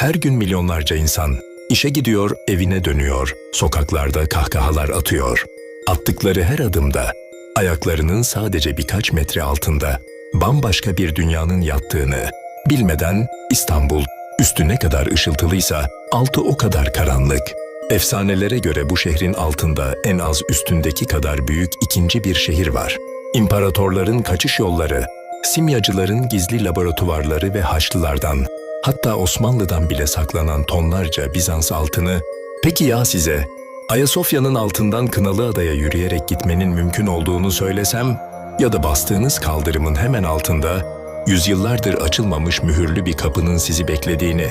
Her gün milyonlarca insan işe gidiyor, evine dönüyor, sokaklarda kahkahalar atıyor. Attıkları her adımda ayaklarının sadece birkaç metre altında bambaşka bir dünyanın yattığını bilmeden İstanbul üstü ne kadar ışıltılıysa altı o kadar karanlık. Efsanelere göre bu şehrin altında en az üstündeki kadar büyük ikinci bir şehir var. İmparatorların kaçış yolları, simyacıların gizli laboratuvarları ve Haçlılardan, hatta Osmanlı'dan bile saklanan tonlarca Bizans altını, peki ya size Ayasofya'nın altından Kınalıada'ya yürüyerek gitmenin mümkün olduğunu söylesem ya da bastığınız kaldırımın hemen altında yüzyıllardır açılmamış mühürlü bir kapının sizi beklediğini,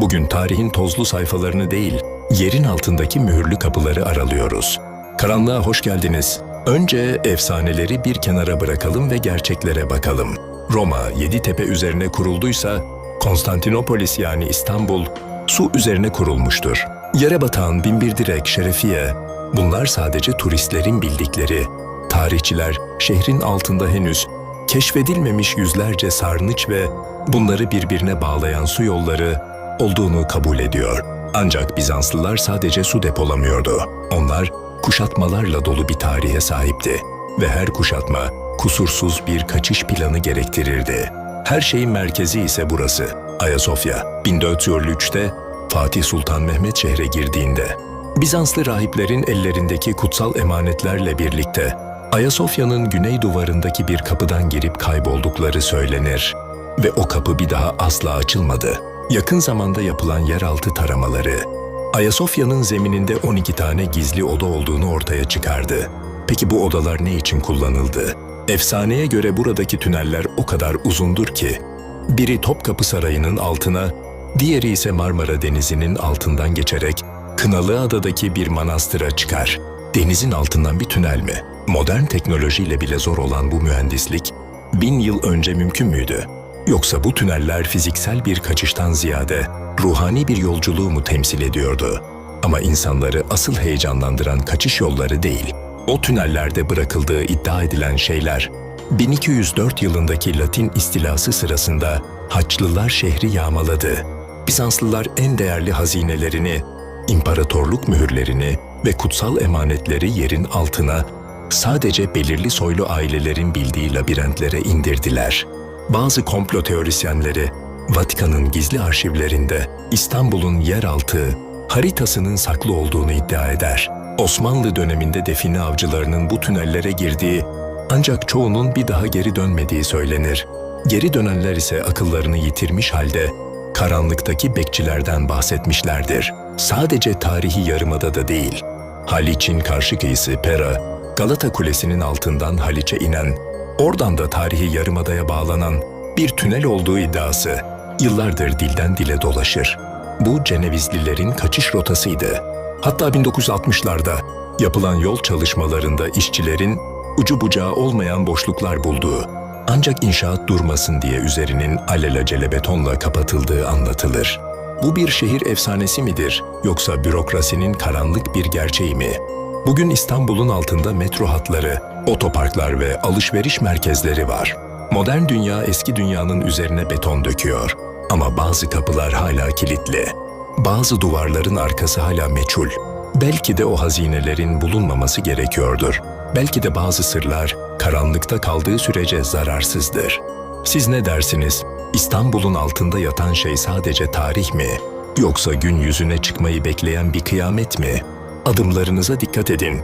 bugün tarihin tozlu sayfalarını değil, yerin altındaki mühürlü kapıları aralıyoruz. Karanlığa hoş geldiniz. Önce efsaneleri bir kenara bırakalım ve gerçeklere bakalım. Roma yedi tepe üzerine kurulduysa, Konstantinopolis yani İstanbul su üzerine kurulmuştur. Yere batan binbir direk, şerefiye, bunlar sadece turistlerin bildikleri. Tarihçiler şehrin altında henüz keşfedilmemiş yüzlerce sarnıç ve bunları birbirine bağlayan su yolları olduğunu kabul ediyor. Ancak Bizanslılar sadece su depolamıyordu. Onlar kuşatmalarla dolu bir tarihe sahipti ve her kuşatma kusursuz bir kaçış planı gerektirirdi. Her şeyin merkezi ise burası, Ayasofya. 1453'te Fatih Sultan Mehmet şehre girdiğinde Bizanslı rahiplerin ellerindeki kutsal emanetlerle birlikte Ayasofya'nın güney duvarındaki bir kapıdan girip kayboldukları söylenir ve o kapı bir daha asla açılmadı. Yakın zamanda yapılan yeraltı taramaları Ayasofya'nın zemininde 12 tane gizli oda olduğunu ortaya çıkardı. Peki bu odalar ne için kullanıldı? Efsaneye göre buradaki tüneller o kadar uzundur ki biri Topkapı Sarayı'nın altına, diğeri ise Marmara Denizi'nin altından geçerek Kınalıada'daki bir manastıra çıkar. Denizin altından bir tünel mi? Modern teknolojiyle bile zor olan bu mühendislik bin yıl önce mümkün müydü? Yoksa bu tüneller fiziksel bir kaçıştan ziyade ruhani bir yolculuğu mu temsil ediyordu? Ama insanları asıl heyecanlandıran kaçış yolları değil. O tünellerde bırakıldığı iddia edilen şeyler 1204 yılındaki Latin istilası sırasında Haçlılar şehri yağmaladı. Bizanslılar en değerli hazinelerini, imparatorluk mühürlerini ve kutsal emanetleri yerin altına sadece belirli soylu ailelerin bildiği labirentlere indirdiler. Bazı komplo teorisyenleri Vatikan'ın gizli arşivlerinde İstanbul'un yeraltı haritasının saklı olduğunu iddia eder. Osmanlı döneminde define avcılarının bu tünellere girdiği ancak çoğunun bir daha geri dönmediği söylenir. Geri dönenler ise akıllarını yitirmiş halde karanlıktaki bekçilerden bahsetmişlerdir. Sadece tarihi yarımada da değil. Haliç'in karşı kıyısı Pera, Galata Kulesi'nin altından Haliç'e inen, oradan da tarihi yarımadaya bağlanan bir tünel olduğu iddiası yıllardır dilden dile dolaşır. Bu Cenevizlilerin kaçış rotasıydı. Hatta 1960'larda yapılan yol çalışmalarında işçilerin ucu bucağı olmayan boşluklar bulduğu, ancak inşaat durmasın diye üzerinin alelacele betonla kapatıldığı anlatılır. Bu bir şehir efsanesi midir yoksa bürokrasinin karanlık bir gerçeği mi? Bugün İstanbul'un altında metro hatları, otoparklar ve alışveriş merkezleri var. Modern dünya eski dünyanın üzerine beton döküyor. Ama bazı kapılar hala kilitli. Bazı duvarların arkası hala meçhul. Belki de o hazinelerin bulunmaması gerekiyordur. Belki de bazı sırlar karanlıkta kaldığı sürece zararsızdır. Siz ne dersiniz? İstanbul'un altında yatan şey sadece tarih mi? Yoksa gün yüzüne çıkmayı bekleyen bir kıyamet mi? Adımlarınıza dikkat edin.